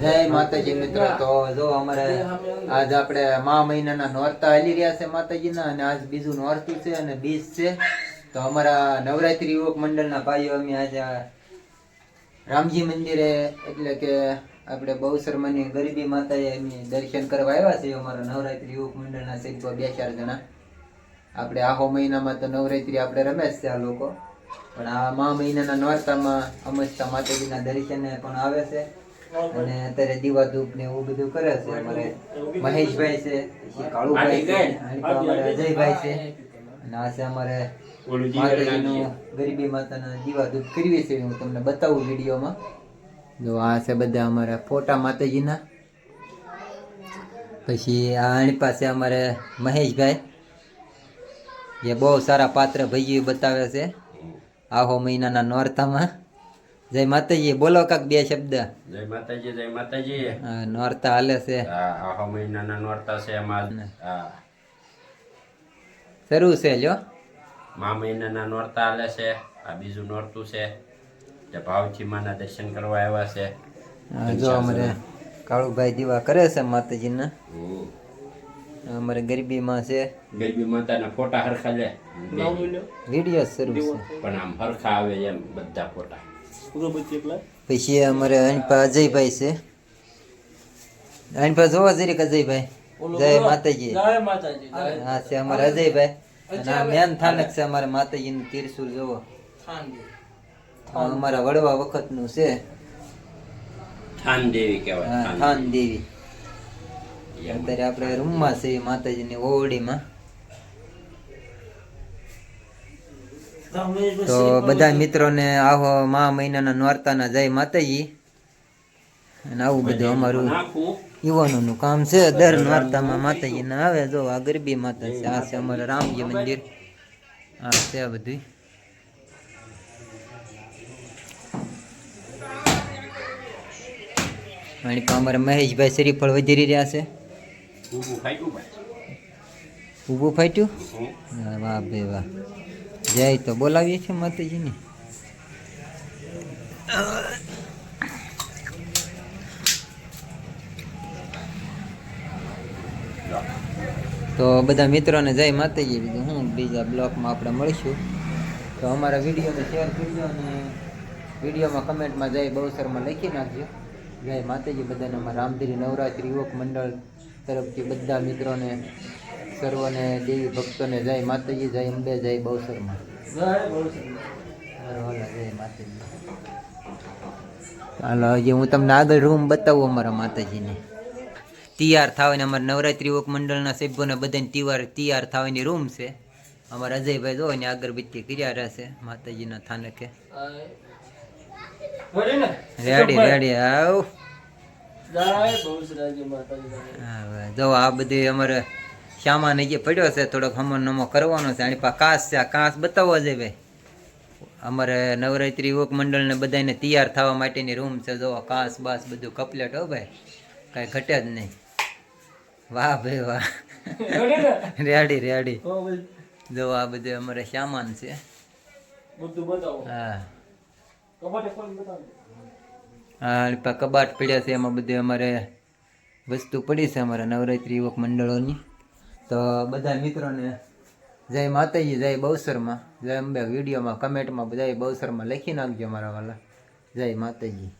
જય માતાજી મિત્રો, તો જો અમારે આજ આપણે મા મહિનાના નોરતા હાલી રહ્યા છે માતાજીના અને આજ બીજું નોરતું છે અને બીજ છે. તો અમારા નવરાત્રી યુવક મંડળના ભાઈઓ, અમે આજે રામજી મંદિરે એટલે કે આપણે બહુશર્માની ગરીબી માતાએ એમની દર્શન કરવા આવ્યા છે અમારા નવરાત્રી યુવક મંડળના સભ્યો બે ચાર જણા. આપણે આહો મહિનામાં તો નવરાત્રી આપણે રમે છે આ લોકો. પણ આ મા મહિનાના નોરતામાં અમસ્તા માતાજીના દર્શને પણ આવે છે. અને અત્યારે દીવા ધૂપ ને એવું બધું કરે છે. અમારે મહેશભાઈ છે કાળુભાઈ છે અમારે અજયભાઈ છે. અને આ છે અમારે માતાજીનું ગરીબી માતાના દીવા ધૂપ કરવી છે. હું તમને બતાવું વિડીયોમાં. જો આ છે બધા અમારા ફોટા માતાજીના. પછી આ આની પાસે અમારે મહેશભાઈ. જે બહુ સારા પાત્ર ભાઈઓ બતાવે છે. આહો મહિનાના નોરતામાં. જય માતાજી બોલો કાક બે શબ્દ. જય માતાજી જય માતાજી. નોરતા હાલે છે. આ આહો મહિનાના નોરતા છે એમાં શરૂ છે જો મા મહિનાના નોરતા હાલે છે આ બીજું નોરતું છે. જે ભાવજી માના દર્શન કરવા આવ્યા છે. જો અમારે કાળુભાઈ દીવા કરે છે માતાજીના. અમારે ગરીબીમાં છે. ગરીબી માતાના ફોટા હરખા લે. વીડિયો શરૂ છે. પણ આમ હરખા આવે એમ બધા ફોટા. પછી અમારે અણપા અજયભાઈ છે. અણપા જોવા જરીક અજયભાઈ જય માતાજી. હા છે અમારે અજયભાઈ. આ મેન થાનક છે અમારે માતાજીનું તીરસુર જોવો અમારા વડવા વખતનું છે. થાન દેવી કહેવાય થાન દેવી. અત્યારે આપણે રૂમમાં છે માતાજીની ઓવડીમાં. તો બધા મિત્રોને આવો મા મહિનાના નોરતાના જય માતાજી. અને આવું બધું અમારું યુવાનોનું કામ છે. દર નોરતામાં માતાજીના આવે. જો આ ગરબી માતા છે. આ છે અમારું રામજી મંદિર. આ છે આ બધું પણ અમારા મહેશભાઈ શ્રીફળ વધારી રહ્યા છે. ઊભું ફાટ્યું વાહ બે વાહ. જય તો બોલાવીએ છીએ માતાજીને. તો બધા મિત્રોને જય માતાજી. બીજું હું, બીજા બ્લોકમાં આપણે મળીશું. તો અમારા વિડીયોને શેર કરજો અને વિડીયોમાં કમેન્ટમાં જય બહુસરમાં લખી નાખજો. જય માતાજી બધાને. અમારા રામધીરી નવરાત્રિ યુવક મંડળ તરફથી બધા મિત્રોને સર્વને દેવી ભક્તોને જય માતાજી જય અંબે જય બહુસરમાં હાલો હજી હું તમને આગળ રૂમ બતાવું અમારા માતાજીને. તૈયાર થવાની અમારા નવરાત્રી યુવક મંડળના સભ્યોને બધાને તૈયાર તૈયાર થવાની રૂમ છે. અમારા અજયભાઈ જો ને અગરબત્તી કર્યા રહેશે માતાજીના થાનકે. રેડી રેડી આવ. હા, જો આ બધી અમારે સામાન જે પડ્યો છે થોડોક હમો નમો કરવાનો છે. આની પાસે કાચ છે આ કાચ બતાવો ભાઈ અમારે નવરાત્રી યુવક મંડળને બધાને તૈયાર થવા માટેની રૂમ છે જો કાસ બાસ બધું કપલેટ હો ભાઈ. કાંઈ ઘટે જ નહીં. વાહ ભાઈ વાહ. Ready ready. જો આ બધું અમારે સામાન છે. હા. હા કબાટ પડ્યા છે એમાં બધું અમારે વસ્તુ પડી છે અમારા નવરાત્રી યુવક મંડળોની. તો બધા મિત્રોને જય માતાજી, જય બહુસરમાં. જય અંબે વિડીયોમાં, કમેન્ટમાં જય બહુસરમાં લખી નાખજો મારા વાલા. જય માતાજી.